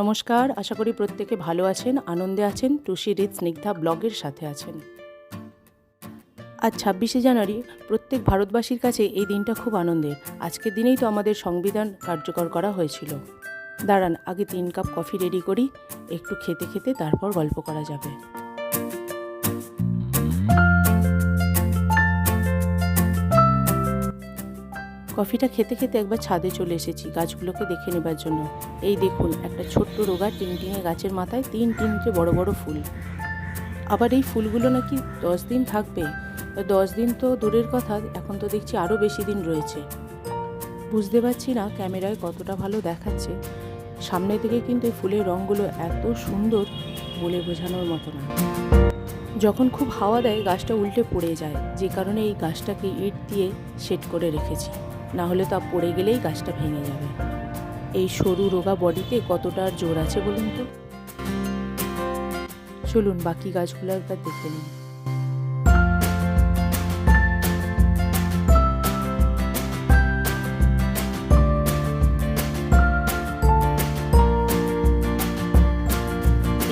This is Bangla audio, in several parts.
নমস্কার, আশা করি প্রত্যেকে ভালো আছেন, আনন্দে আছেন। টুসি রিত স্নিগ্ধা ব্লগের সাথে আছেন। আজ ছাব্বিশে জানুয়ারি, প্রত্যেক ভারতবাসীর কাছে এই দিনটা খুব আনন্দের। আজকের দিনেই তো আমাদের সংবিধান কার্যকর করা হয়েছিল। দাঁড়ান, আগে তিন কাপ কফি রেডি করি, একটু খেতে খেতে তারপর গল্প করা যাবে। কফিটা খেতে খেতে একবার ছাদে চলে এসেছি। গাছগুলোকে দেখে নেবার জন্য। এই দেখুন, একটা ছোট্ট রোগা টিংটিঙে গাছের মাথায় তিন তিনটে বড় বড় ফুল। আবার এই ফুলগুলো নাকি দশ দিন থাকবে। দশ দিন তো দূরের কথা, এখন তো দেখছি আরও বেশি দিন রয়েছে। বুঝতে পারছি না ক্যামেরায় কতটা ভালো দেখাচ্ছে। সামনে থেকে কিন্তু এই ফুলের রঙগুলো এত সুন্দর বলে বোঝানোর মতো না। যখন খুব হাওয়া দেয়, গাছটা উল্টে পড়ে যায়। যে কারণে এই গাছটাকে ইট দিয়ে সেট করে রেখেছি। না হলে তা পড়ে গেলেই গাছটা ভেঙে যাবে। এই সরু রোগা বডিতে কতটা জোর আছে বলুন তো? চলুন, বাকি গাছগুলো একবার দেখে নিন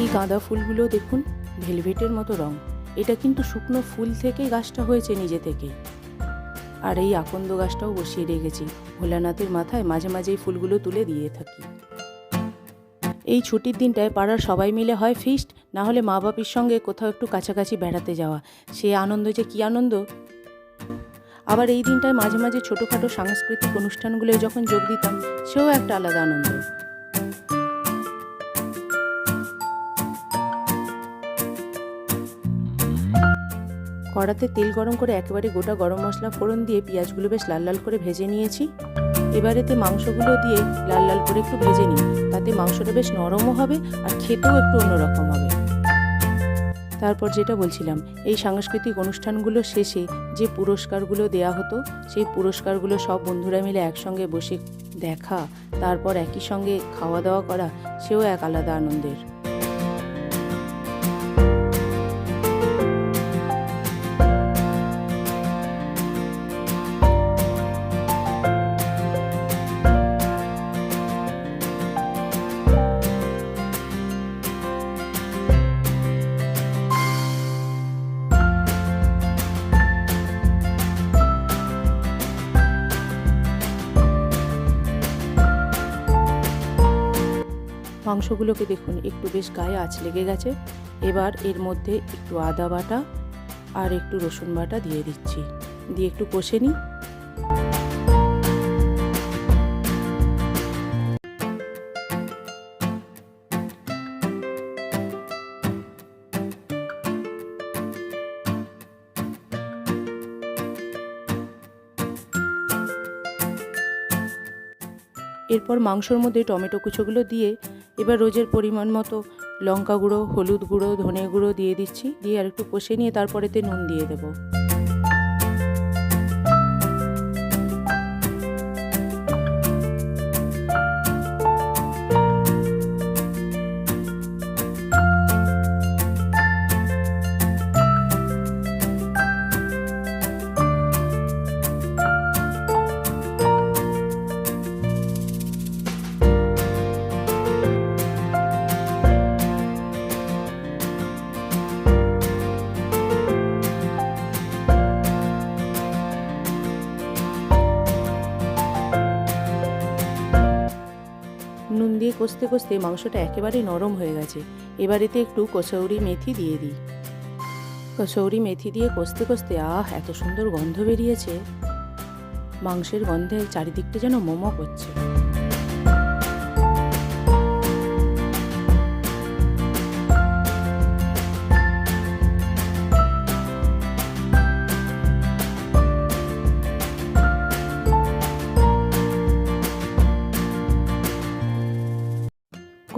এই গাঁদা ফুলগুলো দেখুন, ভেলভেটের মতো রং। এটা কিন্তু শুকনো ফুল থেকে গাছটা হয়েছে নিজে থেকে। আর এই আকন্দ গাছটাও বসিয়ে রেখেছি। ভোলানাথের মাথায় মাঝে মাঝে এই ফুলগুলো তুলে দিয়ে থাকি। এই ছুটির দিনটায় পাড়ার সবাই মিলে হয় ফিস্ট না হলে মা বাপির সঙ্গে কোথাও একটু কাছাকাছি বেড়াতে যাওয়া। সে আনন্দ যে কী আনন্দ? আবার এই দিনটায় মাঝে মাঝে ছোটোখাটো সাংস্কৃতিক অনুষ্ঠানগুলোয় যখন যোগ দিতাম, সেও একটা আলাদা আনন্দ। কড়াতে তেল গরম করে একেবারে গোটা গরম মশলা ফোড়ন দিয়ে পেঁয়াজগুলো বেশ লাল লাল করে ভেজে নিয়েছি। এবারেতে মাংসগুলো দিয়ে লাল লাল করে একটু ভেজে নিই। তাতে মাংসটা বেশ নরমও হবে আর খেতেও একটু অন্যরকম হবে। তারপর যেটা বলছিলাম, এই সাংস্কৃতিক অনুষ্ঠানগুলো শেষে যে পুরস্কারগুলো দেয়া হতো, সেই পুরস্কারগুলো সব বন্ধুরা মিলে একসঙ্গে বসে দেখা, তারপর একই সঙ্গে খাওয়া দাওয়া করা, সেও এক আলাদা আনন্দের। মাংসগুলোকে দেখুন, একটু বেশ গায়ে আঁচ লেগে গেছে। এবার এর মধ্যে একটু আদা বাটা আর একটু রসুন বাটা দিয়ে দিচ্ছি। দিয়ে একটু কষে নিই। এরপর মাংসর মধ্যে টমেটো কুচোগুলো দিয়ে এবার রোজের পরিমাণ মতো লঙ্কা গুঁড়ো, হলুদ গুঁড়ো, ধনে গুঁড়ো দিয়ে দিচ্ছি। দিয়ে আর একটু কষে নিয়ে তারপরেতে নুন দিয়ে দেবো। কষতে কষতে মাংসটা একেবারে নরম হয়ে গেছে। এবার এতে একটু কচৌরি মেথি দিয়ে দিই। কচৌরি মেথি দিয়ে কষতে কষতে আহ, এত সুন্দর গন্ধ বেরিয়েছে। মাংসের গন্ধে চারিদিকটা যেন মোমো করছে।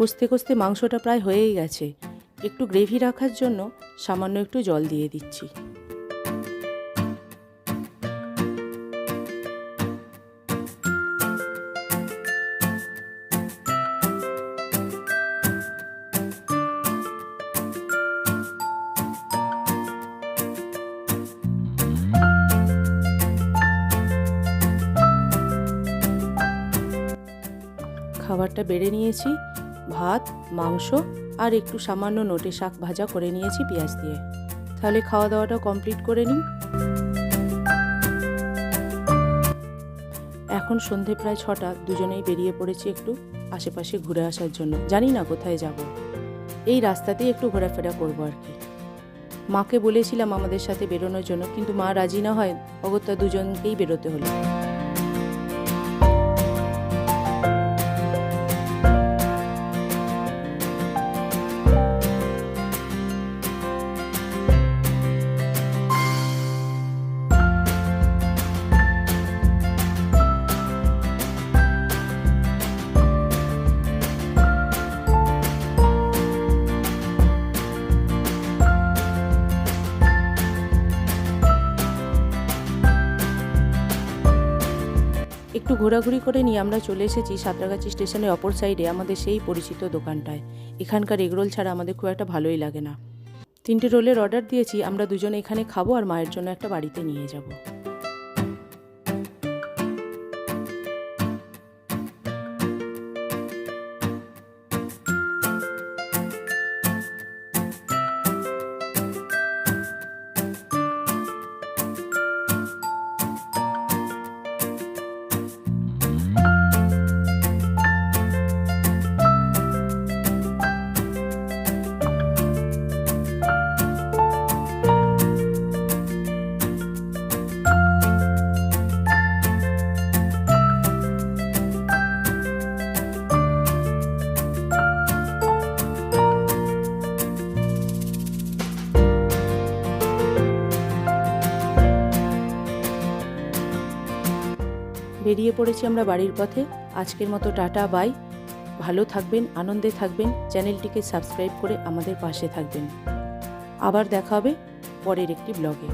কষতে কষতে মাংসটা প্রায় হয়েই গেছে। একটু গ্রেভি রাখার জন্য সামান্য একটু জল দিয়ে দিচ্ছি। খাবারটা বেড়ে নিয়েছি। ভাত, মাংস আর একটু সামান্য নোটে শাক ভাজা করে নিয়েছি পেঁয়াজ দিয়ে। তাহলে খাওয়া দাওয়াটা কমপ্লিট করে নিই এখন সন্ধে প্রায় ছটা, দুজনেই বেরিয়ে পড়েছি একটু আশেপাশে ঘুরে আসার জন্য। জানি না কোথায় যাব। এই রাস্তাতেই একটু ঘোরাফেরা করব আর কি। মাকে বলেছিলাম আমাদের সাথে বেরোনোর জন্য, কিন্তু মা রাজি না হয়, অগত্যা দুজনকেই বেরোতে হলো। একটু ঘোরাঘুরি করে নিয়ে আমরা চলে এসেছি সাঁতরাগাছি স্টেশনের অপর সাইডে, আমাদের সেই পরিচিত দোকানটায়। এখানকার এগরোল ছাড়া আমাদের খুব একটা ভালোই লাগে না। তিনটে রোলের অর্ডার দিয়েছি, আমরা দুজনে এখানে খাব আর মায়ের জন্য একটা বাড়িতে নিয়ে যাব। বেরিয়ে পড়েছি আমরা বাড়ির পথে। আজকের মতো টাটা, বাই। ভালো থাকবেন, আনন্দে থাকবেন। চ্যানেলটিকে সাবস্ক্রাইব করে আমাদের পাশে থাকবেন। আবার দেখা হবে পরের একটি ব্লগে।